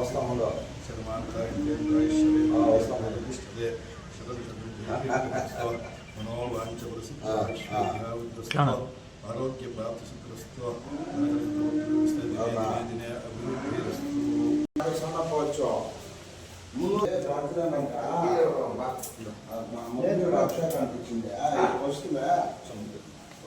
వస్తాముండో ఆరోగ్య ప్రాప్తి సుఖరస్తు సన్నపోవచ్చు ముందు రాత్రినంక ముందు అభిషేకం అనిపించింది వస్తుందా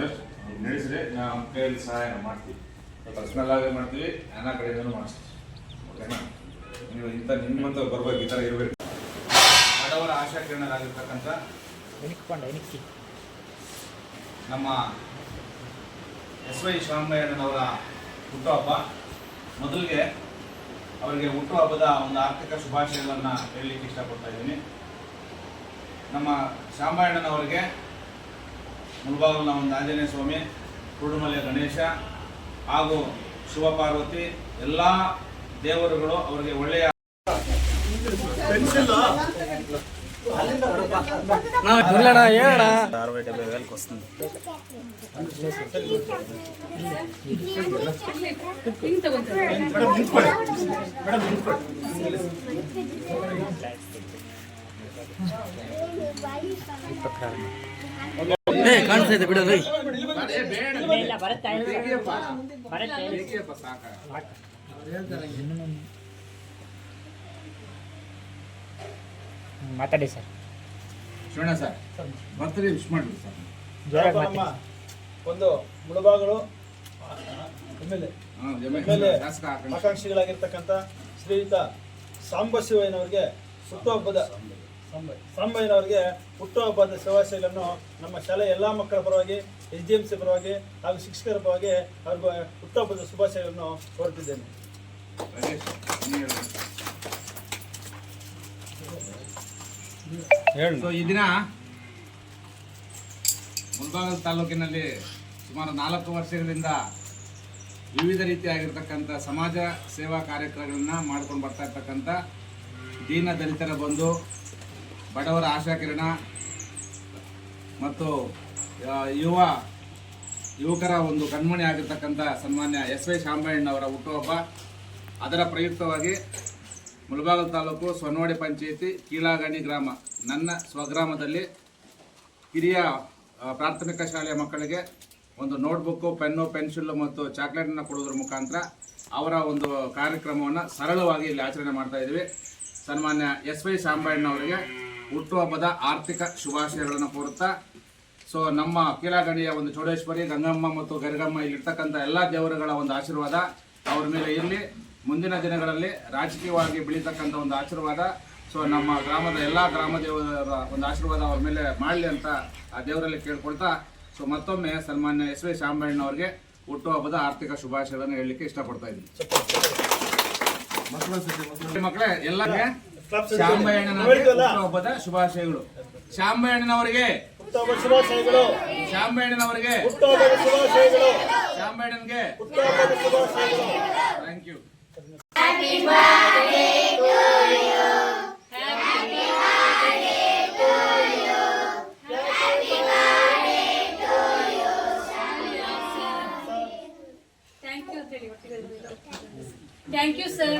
ಬೆಸ್ಟ್ ನಡೆಸಿದ್ರೆ ನಾವು ಕೈಯಲ್ಲಿ ಸಹಾಯ ಮಾಡ್ತೀವಿ. ಪರ್ಸ್ನಲ್ ಆಗಿ ಮಾಡ್ತೀವಿ ನಾನಾ ಕಡೆಯಿಂದನೂ ಮಾಡಿಸ್ತೀವಿ. ಓಕೆನಾ ನೀವು ಇಂಥ ನಿಮ್ಮಂತ ಬರ್ಬೇಕು ಈ ಥರ ಇರಬೇಕು. ಬಡವರ ಆಶಾಕಿರಣರಾಗಿರ್ತಕ್ಕಂಥ ನಮ್ಮ ಎಸ್ ವೈ ಶಿವರಾಮಯ್ಯನವರ ಹುಟ್ಟುಹಬ್ಬ. ಮೊದಲಿಗೆ ಅವರಿಗೆ ಹುಟ್ಟುಹಬ್ಬದ ಒಂದು ಆರ್ಥಿಕ ಶುಭಾಶಯಗಳನ್ನು ಹೇಳಲಿಕ್ಕೆ ಇಷ್ಟಪಡ್ತಾ ಇದ್ದೀನಿ. ನಮ್ಮ ಮುಳಬಾಗಿಲಿನ ಒಂದು ಆಂಜನೇಯ ಸ್ವಾಮಿ ಕುರುಡುಮಲೆ ಗಣೇಶ ಹಾಗೂ ಶಿವಪಾರ್ವತಿ ಎಲ್ಲ ದೇವರುಗಳು ಅವರಿಗೆ ಒಳ್ಳೆಯ ಏ ಕಾಣಿಸ್ತಾ ಇದೆ ಬಿಡೋದು ಮಾತಾಡಿ ಸರ್. ಶಿವಣ್ಣ ಸರ್ ಬರ್ತಾರೆ ವಿಶ್ ಮಾಡಿ ಸರ್. ಜೋರಾಗಿ ಒಂದು ಮುಳುಬಾಗಳು ಆಕಾಂಕ್ಷಿಗಳಾಗಿರ್ತಕ್ಕಂಥ ಶ್ರೀಯುತ ಸಾಂಬಶಿವಯ್ಯನವರಿಗೆ ಹಬ್ಬದ ಸಾಂಬಯ್ಯನವರಿಗೆ ಹುಟ್ಟುಹಬ್ಬದ ಶುಭಾಶಯಗಳನ್ನು ನಮ್ಮ ಶಾಲೆಯ ಎಲ್ಲ ಮಕ್ಕಳ ಪರವಾಗಿ ಎಸ್ ಡಿ ಎಂ ಸಿ ಪರವಾಗಿ ಹಾಗೂ ಶಿಕ್ಷಕರ ಪರವಾಗಿ ಅವ್ರಿಗೆ ಹುಟ್ಟುಹಬ್ಬದ ಶುಭಾಶಯಗಳನ್ನು. ಸೊ ಈ ದಿನ ಮುಲ್ಬಾಗಲ್ ತಾಲೂಕಿನಲ್ಲಿ ಸುಮಾರು ನಾಲ್ಕು ವರ್ಷಗಳಿಂದ ವಿವಿಧ ರೀತಿಯಾಗಿರ್ತಕ್ಕಂಥ ಸಮಾಜ ಸೇವಾ ಕಾರ್ಯಕ್ರಮಗಳನ್ನು ಮಾಡ್ಕೊಂಡು ಬರ್ತಾ ಇರ್ತಕ್ಕಂಥ ದೀನ ದಲಿತರ ಬಂಧು ಬಡವರ ಆಶಾಕಿರಣ ಮತ್ತು ಯುವ ಯುವಕರ ಒಂದು ಕಣ್ಮಣಿ ಆಗಿರ್ತಕ್ಕಂಥ ಸನ್ಮಾನ್ಯ ಎಸ್ ವೈ ಶಾಂಬಣ್ಣವರ ಹುಟ್ಟುಹಬ್ಬ. ಅದರ ಪ್ರಯುಕ್ತವಾಗಿ ಮುಳಬಾಗಲ್ ತಾಲೂಕು ಸೊನ್ನವಾಡಿ ಪಂಚಾಯಿತಿ ಕೀಳಾಗಣಿ ಗ್ರಾಮ, ನನ್ನ ಸ್ವಗ್ರಾಮದಲ್ಲಿ ಹಿರಿಯ ಪ್ರಾಥಮಿಕ ಶಾಲೆಯ ಮಕ್ಕಳಿಗೆ ಒಂದು ನೋಟ್ಬುಕ್ಕು, ಪೆನ್ನು ಪೆನ್ಸಿಲ್ ಮತ್ತು ಚಾಕ್ಲೇಟನ್ನು ಕೊಡೋದ್ರ ಮುಖಾಂತರ ಅವರ ಒಂದು ಕಾರ್ಯಕ್ರಮವನ್ನು ಸರಳವಾಗಿ ಇಲ್ಲಿ ಆಚರಣೆ ಮಾಡ್ತಾ ಇದ್ದೀವಿ. ಸನ್ಮಾನ್ಯ ಎಸ್ ವೈ ಅವರಿಗೆ ಹುಟ್ಟುಹಬ್ಬದ ಆರ್ಥಿಕ ಶುಭಾಶಯಗಳನ್ನು ಕೋರುತ್ತಾ ಸೊ ನಮ್ಮ ಕೀಳಾಗಣಿಯ ಒಂದು ಚೌಡೇಶ್ವರಿ ಗಂಗಮ್ಮ ಮತ್ತು ಗರಿಗಮ್ಮ ಇಲ್ಲಿರ್ತಕ್ಕಂಥ ಎಲ್ಲ ದೇವರುಗಳ ಒಂದು ಆಶೀರ್ವಾದ ಅವ್ರ ಮೇಲೆ ಇರಲಿ. ಮುಂದಿನ ದಿನಗಳಲ್ಲಿ ರಾಜಕೀಯವಾಗಿ ಬೆಳೀತಕ್ಕಂಥ ಒಂದು ಆಶೀರ್ವಾದ ಸೊ ನಮ್ಮ ಗ್ರಾಮದ ಎಲ್ಲ ಗ್ರಾಮ ದೇವರ ಒಂದು ಆಶೀರ್ವಾದ ಅವ್ರ ಮೇಲೆ ಮಾಡಲಿ ಅಂತ ಆ ದೇವರಲ್ಲಿ ಕೇಳ್ಕೊಳ್ತಾ ಸೊ ಮತ್ತೊಮ್ಮೆ ಸನ್ಮಾನ್ಯ ಎಸ್ ವಿ ಅವರಿಗೆ ಹುಟ್ಟುಹಬ್ಬದ ಆರ್ಥಿಕ ಶುಭಾಶಯಗಳನ್ನು ಹೇಳಲಿಕ್ಕೆ ಇಷ್ಟಪಡ್ತಾ ಇದ್ದೀನಿ. ಮಕ್ಕಳೇ ಎಲ್ಲರಿಗೆ ಶ್ಯಾಂಬಯ್ಯಣ್ಣನವರಿಗೆ ಹಬ್ಬದ ಶುಭಾಶಯಗಳು. ಶ್ಯಾಂಬಯ್ಯಣ್ಣನವರಿಗೆ ಹುಟ್ಟುಹಬ್ಬದ ಶುಭಾಶಯಗಳು. ಶ್ಯಾಂಬಯ್ಯಣ್ಣನವರಿಗೆ ಹುಟ್ಟುಹಬ್ಬದ ಶುಭಾಶಯಗಳು. ಶ್ಯಾಂಬಯ್ಯಣ್ಣನ್ಗೆ ಹುಟ್ಟುಹಬ್ಬದ ಶುಭಾಶಯಗಳು. Thank you thank you sir